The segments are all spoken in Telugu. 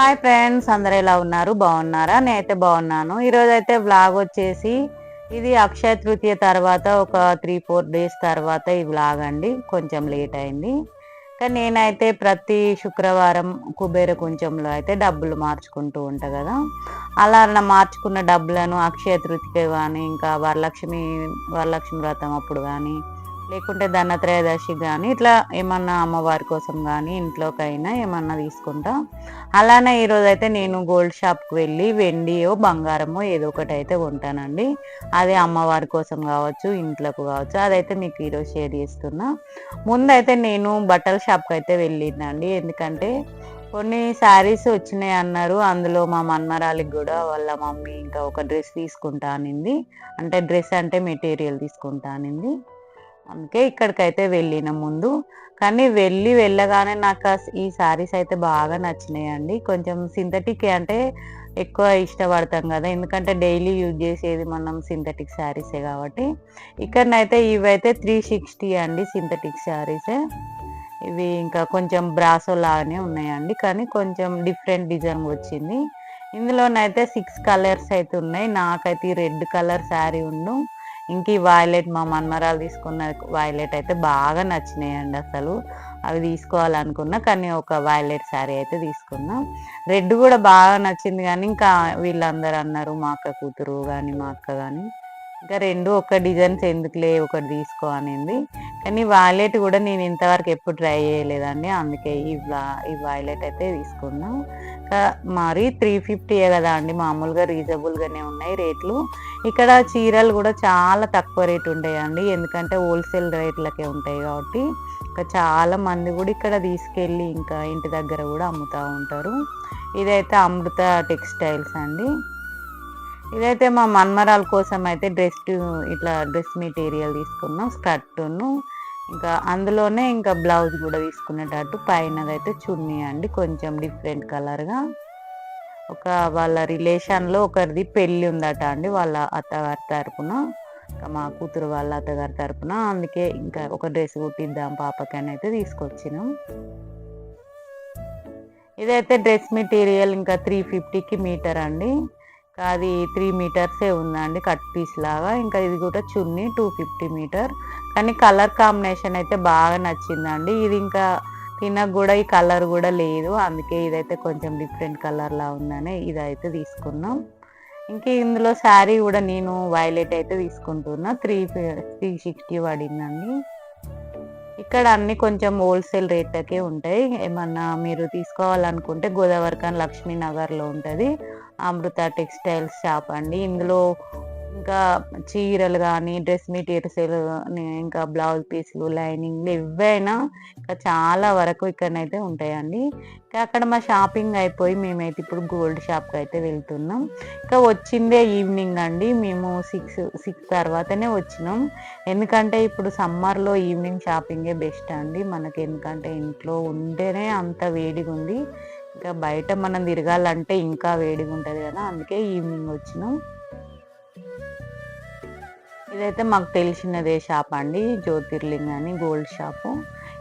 హాయ్ ఫ్రెండ్స్ అందరు ఎలా ఉన్నారు? బాగున్నారా? నేనైతే బాగున్నాను. ఈరోజు అయితే వ్లాగ్ వచ్చేసి ఇది అక్షయ తృతీయ తర్వాత ఒక త్రీ ఫోర్ డేస్ తర్వాత ఈ వ్లాగ్ అండి. కొంచెం లేట్ అయింది. కానీ నేనైతే ప్రతి శుక్రవారం కుబేర కుంచంలో అయితే డబ్బులు మార్చుకుంటూ ఉంటా కదా. అలా అలా మార్చుకున్న డబ్బులను అక్షయ తృతీయ కానీ ఇంకా వరలక్ష్మి వరలక్ష్మి వ్రతం అప్పుడు కానీ లేకుంటే ధనత్రయోదశి కానీ ఇట్లా ఏమన్నా అమ్మవారి కోసం కానీ ఇంట్లోకైనా ఏమన్నా తీసుకుంటా. అలానే ఈరోజు అయితే నేను గోల్డ్ షాప్కి వెళ్ళి వెండియో బంగారమో ఏదో ఒకటి అయితే కొంటానండి. అది అమ్మవారి కోసం కావచ్చు ఇంట్లోకి కావచ్చు అదైతే మీకు ఈరోజు షేర్ చేస్తున్నా. ముందైతే నేను బట్టల షాప్కి అయితే వెళ్ళిందండి. ఎందుకంటే కొన్ని శారీస్ వచ్చినాయి అన్నారు. అందులో మా మన్మరాలికి కూడా వాళ్ళ మమ్మీ ఇంకా ఒక డ్రెస్ తీసుకుంటా అనింది. అంటే డ్రెస్ అంటే మెటీరియల్ తీసుకుంటా అనింది. అందుకే ఇక్కడికైతే వెళ్ళిన ముందు. కానీ వెళ్ళి వెళ్ళగానే నాకు ఈ శారీస్ అయితే బాగా నచ్చినాయండి. కొంచెం సింథటిక్ అంటే ఎక్కువ ఇష్టపడతాం కదా. ఎందుకంటే డైలీ యూజ్ చేసేది మనం సింథటిక్ శారీసే కాబట్టి. ఇక్కడనైతే ఇవైతే త్రీ సిక్స్టీ అండి సింథటిక్ శారీసే. ఇవి ఇంకా కొంచెం బ్రాసో లాగానే ఉన్నాయండి. కానీ కొంచెం డిఫరెంట్ డిజైన్ వచ్చింది. ఇందులోనైతే సిక్స్ కలర్స్ అయితే ఉన్నాయి. నాకైతే ఈ రెడ్ కలర్ శారీ ఉండు. ఇంక ఈ వైలెట్ మా మన్మరాలు తీసుకున్న వైలెట్ అయితే బాగా నచ్చినాయండి అసలు. అవి తీసుకోవాలనుకున్నా కానీ ఒక వైలెట్ శారీ అయితే తీసుకున్నాం. రెడ్ కూడా బాగా నచ్చింది కానీ ఇంకా వీళ్ళందరూ అన్నారు మా అక్క కూతురు కానీ మా అక్క కానీ ఇంకా రెండు ఒక డిజైన్స్ ఎందుకులే ఒకటి తీసుకో అనింది. కానీ వైలెట్ కూడా నేను ఇంతవరకు ఎప్పుడు ట్రై చేయలేదండి. అందుకే ఈ వా- ఈ వైలెట్ అయితే తీసుకున్నాం. మరి త్రీ ఫిఫ్టీయే కదా అండి. మామూలుగా రీజనబుల్గానే ఉన్నాయి రేట్లు. ఇక్కడ చీరలు కూడా చాలా తక్కువ రేట్ ఉంటాయండి ఎందుకంటే హోల్సేల్ రేట్లకే ఉంటాయి కాబట్టి. ఇంకా చాలా మంది కూడా ఇక్కడ తీసుకెళ్ళి ఇంకా ఇంటి దగ్గర కూడా అమ్ముతూ ఉంటారు. ఇదైతే అమృత టెక్స్టైల్స్ అండి. ఇదైతే మా మన్మరాల కోసం అయితే డ్రెస్ ఇట్లా డ్రెస్ మెటీరియల్ తీసుకున్నాం. స్కర్టును. ఇంకా అందులోనే ఇంకా బ్లౌజ్ కూడా తీసుకునేటట్టు పైనదైతే చున్నీ అండి కొంచెం డిఫరెంట్ కలర్గా. ఒక వాళ్ళ రిలేషన్లో ఒకరిది పెళ్ళి ఉందట అండి వాళ్ళ అత్తగారి తరపున. ఇంకా మా కూతురు వాళ్ళ అత్తగారి తరపున అందుకే ఇంకా ఒక డ్రెస్ కుట్టిద్దాం పాపకి అని అయితే తీసుకొచ్చినాం. ఇదైతే డ్రెస్ మెటీరియల్ ఇంకా త్రీ ఫిఫ్టీకి మీటర్ అండి. అది త్రీ మీటర్సే ఉందండి కట్ పీస్ లాగా. ఇంకా ఇది కూడా చున్నీ టూ ఫిఫ్టీ మీటర్ కానీ కలర్ కాంబినేషన్ అయితే బాగా నచ్చిందండి. ఇది ఇంకా తినకు కూడా ఈ కలర్ కూడా లేదు. అందుకే ఇదైతే కొంచెం డిఫరెంట్ కలర్లా ఉందని ఇదైతే తీసుకున్నాం. ఇంకా ఇందులో శారీ కూడా నేను వైలెట్ అయితే తీసుకుంటున్నా. త్రీ త్రీ సిక్స్టీ పడిందండి. ఇక్కడ అన్ని కొంచెం హోల్సేల్ రేట్లకే ఉంటాయి. ఏమన్నా మీరు తీసుకోవాలనుకుంటే గోదావరిఖాన్ లక్ష్మీనగర్లో ఉంటుంది. అమృత టెక్స్టైల్స్ షాప్ అండి. ఇందులో ఇంకా చీరలు కానీ డ్రెస్ మెటీరియల్స్ ఇంకా బ్లౌజ్ పీసులు లైనింగ్లు ఇవైనా ఇంకా చాలా వరకు ఇక్కడనైతే ఉంటాయండి. ఇంకా అక్కడ మా షాపింగ్ అయిపోయి మేమైతే ఇప్పుడు గోల్డ్ షాప్కి అయితే వెళ్తున్నాం. ఇంకా వచ్చిందే ఈవినింగ్ అండి. మేము సిక్స్ సిక్స్ తర్వాతనే వచ్చినాం. ఎందుకంటే ఇప్పుడు సమ్మర్లో ఈవినింగ్ షాపింగే బెస్ట్ అండి. మనకి ఎందుకంటే ఇంట్లో ఉంటేనే అంత వేడిగా ఉంది ఇంకా బయట మనం తిరగాలంటే ఇంకా వేడిగా ఉంటుంది కదా అందుకే ఈవినింగ్ వచ్చినాం. ఇదైతే మాకు తెలిసినదే షాప్ అండి జ్యోతిర్లింగ్ అని గోల్డ్ షాపు.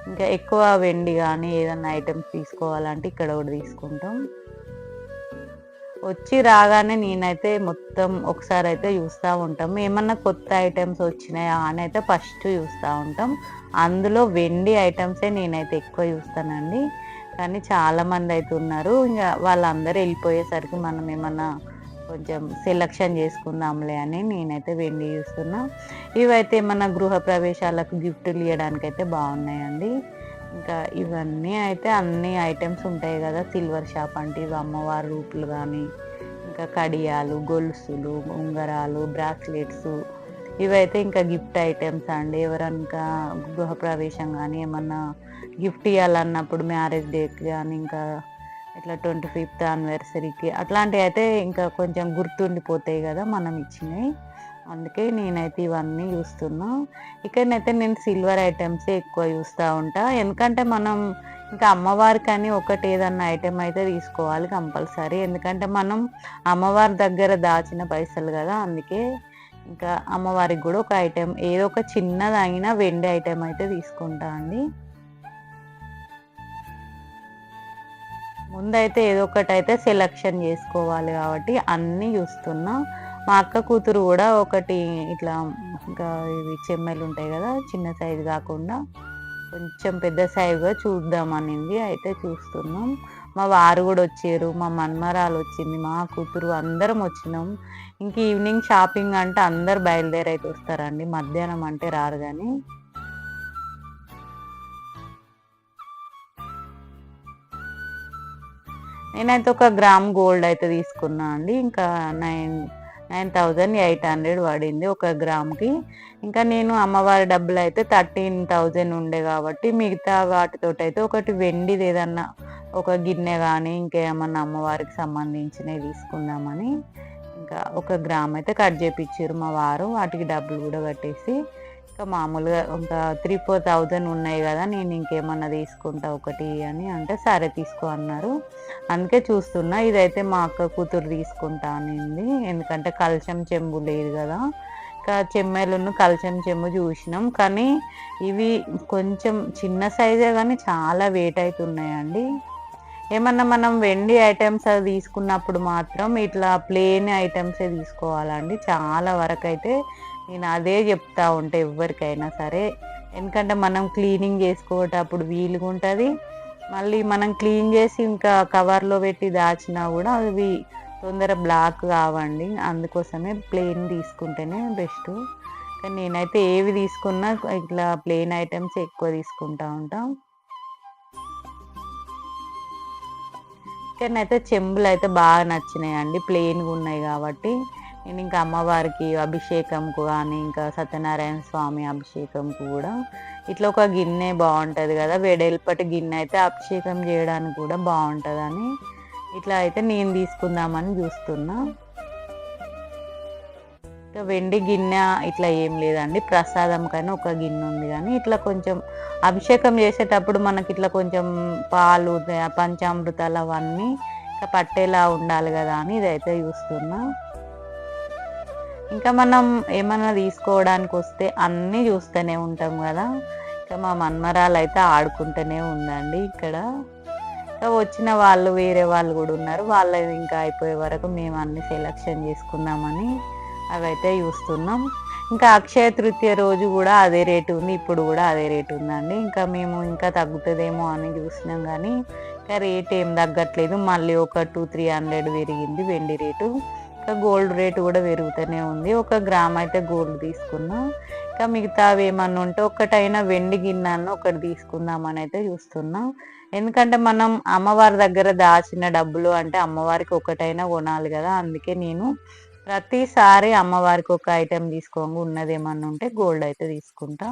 ఇంకా ఎక్కువ వెండి కానీ ఏదైనా ఐటమ్స్ తీసుకోవాలంటే ఇక్కడ కూడా తీసుకుంటాం. వచ్చి రాగానే నేనైతే మొత్తం ఒకసారి అయితే చూస్తూ ఉంటాం. ఏమన్నా కొత్త ఐటమ్స్ వచ్చినాయా అని అయితే ఫస్ట్ చూస్తూ ఉంటాం. అందులో వెండి ఐటమ్సే నేనైతే ఎక్కువ చూస్తానండి. కానీ చాలా మంది అయితే ఉన్నారు. ఇంకా వాళ్ళందరూ వెళ్ళిపోయేసరికి మనం ఏమన్నా కొంచెం సెలక్షన్ చేసుకుందాంలే అని నేనైతే వెండి చూస్తున్నా. ఇవైతే మన గృహ ప్రవేశాలకు గిఫ్ట్లు ఇవ్వడానికి అయితే బాగున్నాయండి. ఇంకా ఇవన్నీ అయితే అన్ని ఐటమ్స్ ఉంటాయి కదా సిల్వర్ షాప్ అంటే ఇవి అమ్మవారి రూపులు కానీ ఇంకా కడియాలు గొలుసులు ఉంగరాలు బ్రాస్లెట్స్ ఇవైతే ఇంకా గిఫ్ట్ ఐటమ్స్ అండి. ఎవరన్నా గృహప్రవేశం కానీ ఏమన్నా గిఫ్ట్ ఇవ్వాలన్నప్పుడు మ్యారేజ్ డేకి కానీ ఇంకా ఇట్లా ట్వంటీ ఫిఫ్త్ యానివర్సరీకి అట్లాంటివి అయితే ఇంకా కొంచెం గుర్తుండిపోతాయి కదా మనం ఇచ్చినవి అందుకే నేనైతే ఇవన్నీ చూస్తున్నా ఇక్కడనైతే నేను సిల్వర్ ఐటమ్సే ఎక్కువ చూస్తూ ఉంటా. ఎందుకంటే మనం ఇంకా అమ్మవారికి అని ఒకటి ఏదన్నా ఐటెం అయితే తీసుకోవాలి కంపల్సరీ. ఎందుకంటే మనం అమ్మవారి దగ్గర దాచిన పైసలు కదా. అందుకే ఇంకా అమ్మవారికి కూడా ఒక ఐటెం ఏదో ఒక చిన్నదైనా వెండి ఐటెం అయితే తీసుకుంటా అండి. ముందైతే ఏదో ఒకటి అయితే సెలక్షన్ చేసుకోవాలి కాబట్టి అన్నీ చూస్తున్నా. మా అక్క కూతురు కూడా ఒకటి ఇట్లా ఇంకా ఇవి చెమ్మెలు ఉంటాయి కదా చిన్న సైజు కాకుండా కొంచెం పెద్ద సైజుగా చూద్దామనింది అయితే చూస్తున్నాం. మా వారు కూడా వచ్చారు మా మన్మరాలు వచ్చింది మా కూతురు అందరం వచ్చినాం. ఇంక ఈవినింగ్ షాపింగ్ అంటే అందరు బయలుదేరైతే వస్తారండి. మధ్యాహ్నం అంటే రారు కానీ నేనైతే ఒక గ్రామ్ గోల్డ్ అయితే తీసుకున్నా అండి. ఇంకా nine nine thousand eight hundred పడింది ఒక గ్రామ్కి. ఇంకా నేను అమ్మవారి డబ్బులు అయితే థర్టీన్ థౌజండ్ ఉండే కాబట్టి మిగతా వాటితో అయితే ఒకటి వెండిది ఏదన్నా ఒక గిన్నె కానీ ఇంకేమన్నా అమ్మవారికి సంబంధించినవి తీసుకుందామని. ఇంకా ఒక గ్రామ్ అయితే కట్ చేపించారు మా వారు. వాటికి డబ్బులు కూడా కట్టేసి ఇంకా మామూలుగా ఒక త్రీ ఫోర్ థౌజండ్ ఉన్నాయి కదా నేను ఇంకేమన్నా తీసుకుంటా ఒకటి అని అంటే సరే తీసుకో అన్నారు. అందుకే చూస్తున్నా ఇదైతే మా అక్క కూతురు తీసుకుంటా అనింది. ఎందుకంటే కలశం చెంబు లేదు కదా. ఇంకా చెమ్మెలను కలశం చెంబు చూసినాం. కానీ ఇవి కొంచెం చిన్న సైజే కానీ చాలా వెయిట్ అవుతున్నాయండి ఏమన్నా మనం వెండి ఐటమ్స్ అది తీసుకున్నప్పుడు మాత్రం ఇట్లా ప్లేన్ ఐటమ్సే తీసుకోవాలండి. చాలా వరకు అయితే నేను అదే చెప్తా ఉంటా ఎవరికైనా సరే. ఎందుకంటే మనం క్లీనింగ్ చేసుకోవటప్పుడు వీలుగా ఉంటుంది మళ్ళీ మనం క్లీన్ చేసి ఇంకా కవర్లో పెట్టి దాచినా కూడా అవి తొందర బ్లాక్ కావండి. అందుకోసమే ప్లెయిన్ తీసుకుంటేనే బెస్ట్. కానీ నేనైతే ఏవి తీసుకున్నా ఇట్లా ప్లెయిన్ ఐటమ్స్ ఎక్కువ తీసుకుంటా ఉంటాం. కానీ అయితే చెంబులు అయితే బాగా నచ్చినాయి అండి ప్లెయిన్గా ఉన్నాయి కాబట్టి. నేను ఇంకా అమ్మవారికి అభిషేకంకు కానీ ఇంకా సత్యనారాయణ స్వామి అభిషేకంకు కూడా ఇట్లా ఒక గిన్నె బాగుంటుంది కదా వెడల్పటి గిన్నె అయితే అభిషేకం చేయడానికి కూడా బాగుంటుందని ఇట్లా అయితే నేను తీసుకుందామని చూస్తున్నా. ఇంకా వెండి గిన్నె ఇట్లా ఏం లేదండి ప్రసాదం కానీ ఒక గిన్నె ఉంది కానీ ఇట్లా కొంచెం అభిషేకం చేసేటప్పుడు మనకి ఇట్లా కొంచెం పాలు పంచామృతాలు అవన్నీ ఇంకా పట్టేలా ఉండాలి కదా అని ఇదైతే చూస్తున్నా. ఇంకా మనం ఏమన్నా తీసుకోవడానికి వస్తే అన్నీ చూస్తూనే ఉంటాం కదా. ఇంకా మా మన్మరాలు అయితే ఆడుకుంటూనే ఉందండి ఇక్కడ. ఇంకా వచ్చిన వాళ్ళు వేరే వాళ్ళు కూడా ఉన్నారు. వాళ్ళది ఇంకా అయిపోయే వరకు మేము అన్ని సెలక్షన్ చేసుకుందామని అవైతే చూస్తున్నాం. ఇంకా అక్షయ తృతీయ రోజు కూడా అదే రేటు ఉంది. ఇప్పుడు కూడా అదే రేటు ఉందండి. ఇంకా మేము ఇంకా తగ్గుతుందేమో అని చూసినాం కానీ ఇంకా రేట్ ఏం తగ్గట్లేదు. మళ్ళీ ఒక టూ త్రీ హండ్రెడ్ పెరిగింది వెండి రేటు. ఇంకా గోల్డ్ రేటు కూడా పెరుగుతూనే ఉంది. ఒక గ్రామ్ అయితే గోల్డ్ తీసుకున్నాం. ఇంకా మిగతా ఏమన్నా ఉంటే ఒకటైనా వెండి గిన్నెను ఒకటి తీసుకుందామని అయితే చూస్తున్నాం. ఎందుకంటే మనం అమ్మవారి దగ్గర దాచిన డబ్బులు అంటే అమ్మవారికి ఒకటైనా కొనాలి కదా. అందుకే నేను ప్రతిసారి అమ్మవారికి ఒక ఐటెం తీసుకోంగా ఉన్నది ఏమన్నా ఉంటే గోల్డ్ అయితే తీసుకుంటా.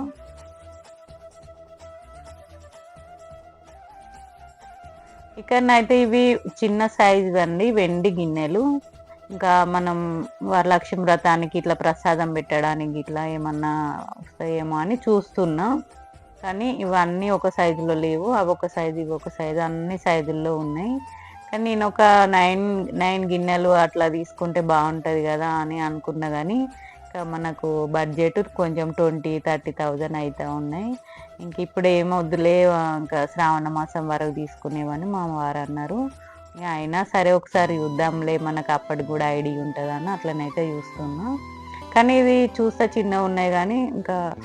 ఇక్కడనైతే ఇవి చిన్న సైజు అండి. వెండి గిన్నెలు. ఇంకా మనం వరలక్ష్మి వ్రతానికి ఇట్లా ప్రసాదం పెట్టడానికి ఇట్లా ఏమన్నా వస్తాయేమో అని చూస్తున్నా. కానీ ఇవన్నీ ఒక సైజులో లేవు. అవి ఒక సైజు ఇవి ఒక సైజు అన్ని సైజుల్లో ఉన్నాయి. కానీ నేను ఒక నైన్ నైన్ గిన్నెలు అట్లా తీసుకుంటే బాగుంటుంది కదా అని అనుకున్నా కానీ ఇంకా మనకు బడ్జెట్ కొంచెం ట్వంటీ థర్టీ థౌజండ్ అయితే ఉన్నాయి. ఇంక ఇప్పుడు ఏమొద్దులే ఇంకా శ్రావణ మాసం వరకు తీసుకునేవని మా వారు అన్నారు. అయినా సరే ఒకసారి చూద్దాంలే మనకు అప్పటికి కూడా ఐడి ఉంటుందని అట్లనైతే చూస్తున్నా. కానీ ఇది చూస్తే చిన్నవి ఉన్నాయి కానీ ఇంకా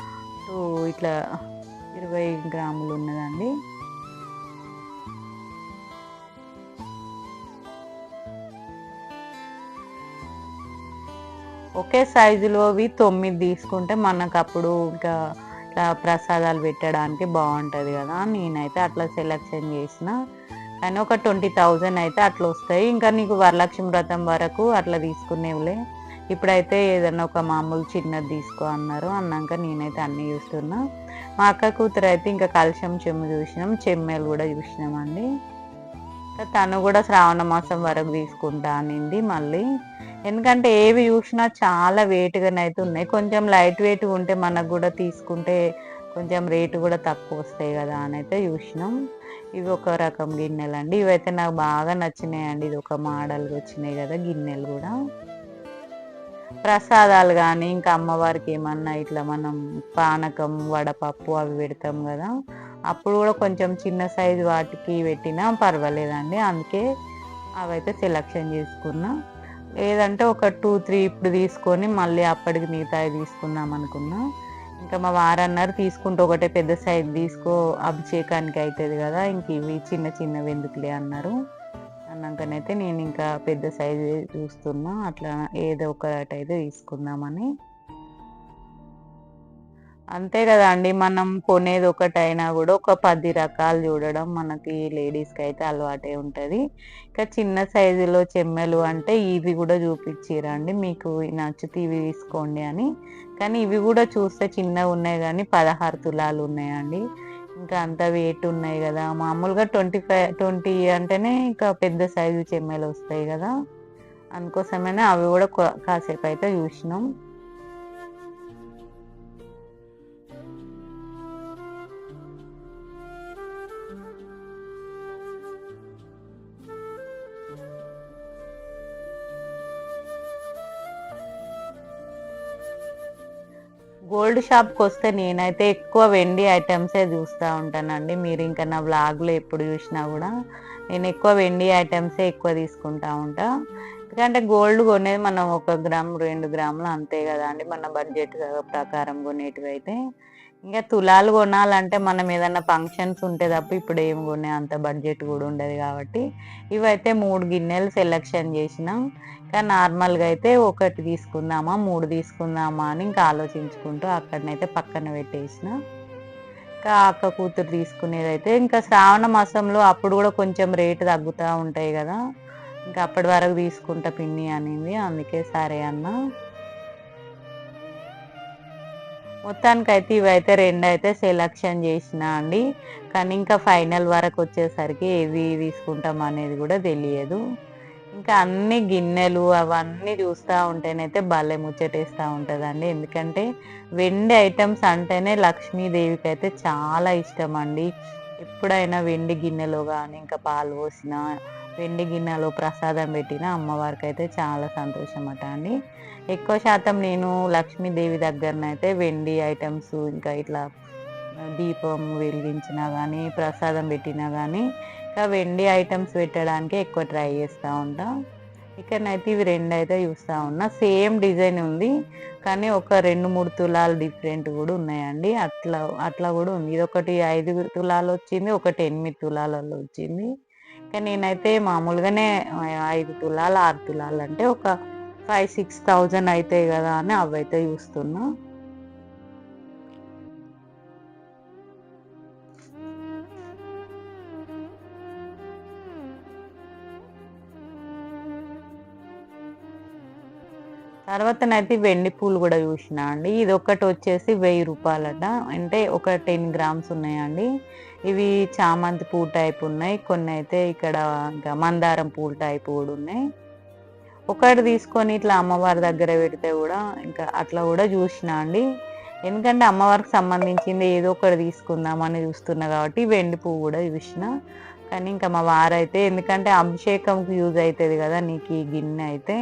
టూ ఇట్లా ఇరవై గ్రాములు ఉన్నదండి. ఒకే సైజులో అవి తొమ్మిది తీసుకుంటే మనకు అప్పుడు ఇంకా ఇట్లా ప్రసాదాలు పెట్టడానికి బాగుంటుంది కదా నేనైతే అట్లా సెలెక్షన్ చేసిన. అని ఒక ట్వంటీ థౌజండ్ అయితే అట్లా వస్తాయి. ఇంకా నీకు వరలక్ష్మి వ్రతం వరకు అట్లా తీసుకునేవులే. ఇప్పుడైతే ఏదన్నా ఒక మామూలు చిన్నది తీసుకో అన్నారు. అన్నాక నేనైతే అన్నీ చూస్తున్నా. మా అక్క కూతురు అయితే ఇంకా కలుషం చెమ్ము చూసినాం. చెమ్మెలు కూడా చూసినామండి. తను కూడా శ్రావణ మాసం వరకు తీసుకుంటా అనింది మళ్ళీ. ఎందుకంటే ఏవి చూసినా చాలా వెయిట్గానైతే ఉన్నాయి. కొంచెం లైట్ వెయిట్ ఉంటే మనకు కూడా తీసుకుంటే కొంచెం రేటు కూడా తక్కువ వస్తాయి కదా అని అయితే చూసినాం. ఇవి ఒక రకం గిన్నెలు అండి ఇవైతే నాకు బాగా నచ్చినాయి అండి ఇది ఒక మోడల్ వచ్చినాయి కదా గిన్నెలు కూడా. ప్రసాదాలు కానీ ఇంకా అమ్మవారికి ఏమన్నా ఇట్లా మనం పానకం వడపప్పు అవి పెడతాం కదా. అప్పుడు కూడా కొంచెం చిన్న సైజు వాటికి పెట్టినా పర్వాలేదండి. అందుకే అవైతే సెలెక్షన్ చేసుకున్నా. లేదంటే ఒక టూ త్రీ ఇప్పుడు తీసుకొని మళ్ళీ అప్పటికి మిగతాయి తీసుకుందాం అనుకున్నా. ఇంకా మా వారన్నారు తీసుకుంటే ఒకటే పెద్ద సైజు తీసుకో అభిషేకానికి అవుతుంది కదా ఇంక ఇవి చిన్న చిన్నవి ఎందుకులే అన్నారు. అన్నాకనైతే నేను ఇంకా పెద్ద సైజు చూస్తున్నా అట్లా ఏదో ఒకటి అయితే తీసుకుందామని. అంతే కదా అండి మనం కొనేది ఒకటైనా కూడా ఒక పది రకాలు చూడడం మనకి లేడీస్కి అయితే అలవాటే ఉంటుంది. ఇంకా చిన్న సైజులో చెమ్మెలు అంటే ఇవి కూడా చూపించారండి మీకు నచ్చితే ఇవి తీసుకోండి అని. కానీ ఇవి కూడా చూస్తే చిన్నగా ఉన్నాయి కానీ పదహారు తులాలు ఉన్నాయండి. ఇంకా అంత వెయిట్ ఉన్నాయి కదా. మామూలుగా ట్వంటీ ఫైవ్ ట్వంటీ అంటేనే ఇంకా పెద్ద సైజు చెమ్మెలు వస్తాయి కదా. అందుకోసమైనా అవి కూడా కాసేపు అయితే చూసినాం. గోల్డ్ షాప్కి వస్తే నేనైతే ఎక్కువ వెండి ఐటమ్సే చూస్తూ ఉంటానండి. మీరు ఇంకా నా బ్లాగ్లో ఎప్పుడు చూసినా కూడా నేను ఎక్కువ వెండి ఐటమ్సే ఎక్కువ తీసుకుంటా ఉంటా. ఎందుకంటే గోల్డ్ కొనేది మనం ఒక గ్రామ్ రెండు గ్రాములు అంతే కదా అండి. మన బడ్జెట్ ప్రకారం కొనేటివి అయితే ఇంకా తులాలు కొనాలంటే మనం ఏదైనా ఫంక్షన్స్ ఉంటే తప్ప ఇప్పుడు ఏం కొనే అంత బడ్జెట్ కూడా ఉండదు కాబట్టి ఇవైతే మూడు గిన్నెలు సెలెక్షన్ చేసినాం. ఇంకా నార్మల్గా అయితే ఒకటి తీసుకుందామా మూడు తీసుకుందామా అని ఇంకా ఆలోచించుకుంటూ అక్కడనైతే పక్కన పెట్టేసిన. ఇంకా అక్క కూతురు తీసుకునేదైతే ఇంకా శ్రావణ మాసంలో అప్పుడు కూడా కొంచెం రేటు తగ్గుతూ ఉంటాయి కదా. ఇంకా అప్పటి వరకు తీసుకుంటా పిన్ని అనింది అందుకే సరే అన్న. మొత్తానికైతే ఇవైతే రెండు అయితే సెలక్షన్ చేసిన అండి. కానీ ఇంకా ఫైనల్ వరకు వచ్చేసరికి ఏది తీసుకుంటాం అనేది కూడా తెలియదు. ఇంకా అన్ని గిన్నెలు అవన్నీ చూస్తూ ఉంటేనైతే భలే ముచ్చటేస్తూ ఉంటుందండి. ఎందుకంటే వెండి ఐటమ్స్ అంటేనే లక్ష్మీదేవికి అయితే చాలా ఇష్టం అండి. ఎప్పుడైనా వెండి గిన్నెలో కానీ ఇంకా పాలు పోసిన వెండి గిన్నెలో ప్రసాదం పెట్టిన అమ్మవారికి అయితే చాలా సంతోషం అట అండి. ఎక్కువ శాతం నేను లక్ష్మీదేవి దగ్గరనైతే వెండి ఐటమ్స్ ఇంకా ఇట్లా దీపం వెలిగించినా కానీ ప్రసాదం పెట్టినా కానీ ఇంకా వెండి ఐటమ్స్ పెట్టడానికి ఎక్కువ ట్రై చేస్తూ ఉంటా. ఇక్కడనైతే ఇవి రెండు అయితే చూస్తూ ఉన్నా. సేమ్ డిజైన్ ఉంది కానీ ఒక రెండు మూడు తులాలు డిఫరెంట్ కూడా ఉన్నాయండి. అట్లా అట్లా కూడా ఉంది. ఇది ఒకటి ఐదు తులాలు వచ్చింది ఒకటి ఎనిమిది తులాలలో వచ్చింది. కానీ నేనైతే మామూలుగానే ఐదు తులాలు ఆరు తులాలు అంటే ఒక ఫైవ్ సిక్స్ థౌజండ్ అవుతాయి కదా అని అవైతే చూస్తున్నా. తర్వాతనైతే వెండి పూలు కూడా చూసిన అండి. ఇది ఒకటి వచ్చేసి వెయ్యి రూపాయలట. అంటే ఒక టెన్ గ్రామ్స్ ఉన్నాయండి. ఇవి చామంతి పూ టైప్ ఉన్నాయి. కొన్ని అయితే ఇక్కడ ఇంకా మందారం పూల టైప్ కూడా ఉన్నాయి. ఒకటి తీసుకొని ఇట్లా అమ్మవారి దగ్గర పెడితే కూడా ఇంకా అట్లా కూడా చూసిన అండి. ఎందుకంటే అమ్మవారికి సంబంధించింది ఏదో ఒకటి తీసుకుందామని చూస్తున్నా కాబట్టి వెండి పువ్వు కూడా చూసిన. కానీ ఇంకా మా వారైతే ఎందుకంటే అభిషేకంకి యూజ్ అవుతుంది కదా నీకు ఈ గిన్నె అయితే.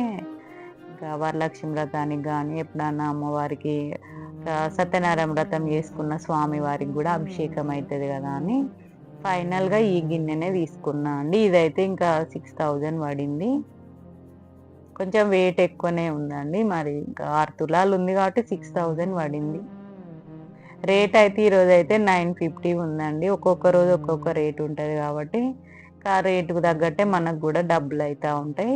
ఇంకా వరలక్ష్మి వ్రతానికి కానీ ఎప్పుడన్నా అమ్మవారికి సత్యనారాయణ వ్రతం చేసుకున్న స్వామి వారికి కూడా అభిషేకం అవుతుంది కదా అని ఫైనల్గా ఈ గిన్నెనే తీసుకున్నా అండి. ఇదైతే ఇంకా సిక్స్ థౌజండ్ పడింది. కొంచెం వెయిట్ ఎక్కువనే ఉందండి. మరి ఇంకా ఆరు తులాలు ఉంది కాబట్టి సిక్స్ థౌజండ్ పడింది. రేట్ అయితే ఈరోజు అయితే నైన్ ఫిఫ్టీ ఉందండి. ఒక్కొక్క రోజు ఒక్కొక్క రేట్ ఉంటుంది కాబట్టి ఆ రేటుకు తగ్గట్టే మనకు కూడా డబ్బులు అవుతూ ఉంటాయి.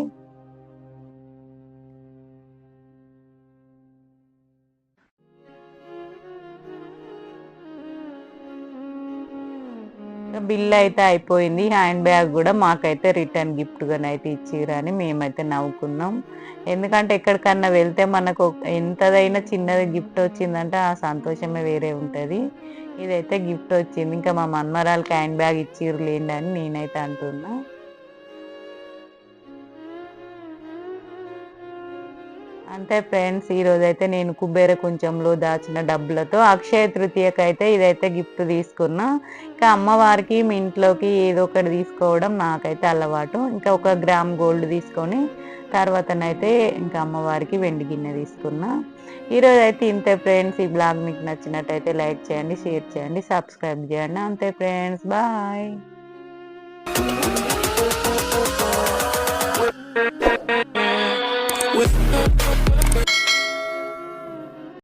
బిల్ అయితే అయిపోయింది. హ్యాండ్ బ్యాగ్ కూడా మాకైతే రిటర్న్ గిఫ్ట్గా అయితే ఇచ్చిరని మేమైతే నవ్వుకున్నాం. ఎందుకంటే ఎక్కడికన్నా వెళ్తే మనకు ఎంతదైనా చిన్నది గిఫ్ట్ వచ్చిందంటే ఆ సంతోషమే వేరే ఉంటుంది. ఇదైతే గిఫ్ట్ వచ్చింది. ఇంకా మా మన్మరాలకి హ్యాండ్ బ్యాగ్ ఇచ్చిరు లేండి అని నేనైతే అంటున్నా. అంతే ఫ్రెండ్స్ ఈరోజు అయితే నేను కుబేర కొంచెంలో దాచిన డబ్బులతో అక్షయ తృతీయకి అయితే ఇదైతే గిఫ్ట్ తీసుకున్నా. ఇంకా అమ్మవారికి మీ ఇంట్లోకి ఏదో ఒకటి తీసుకోవడం నాకైతే అలవాటు. ఇంకా ఒక గ్రామ్ గోల్డ్ తీసుకొని తర్వాతనైతే ఇంకా అమ్మవారికి వెండి గిన్నె తీసుకున్నా. ఈరోజు అయితే ఇంతే ఫ్రెండ్స్ ఈ బ్లాగ్ మీకు నచ్చినట్టయితే లైక్ చేయండి షేర్ చేయండి సబ్స్క్రైబ్ చేయండి. అంతే ఫ్రెండ్స్ బాయ్.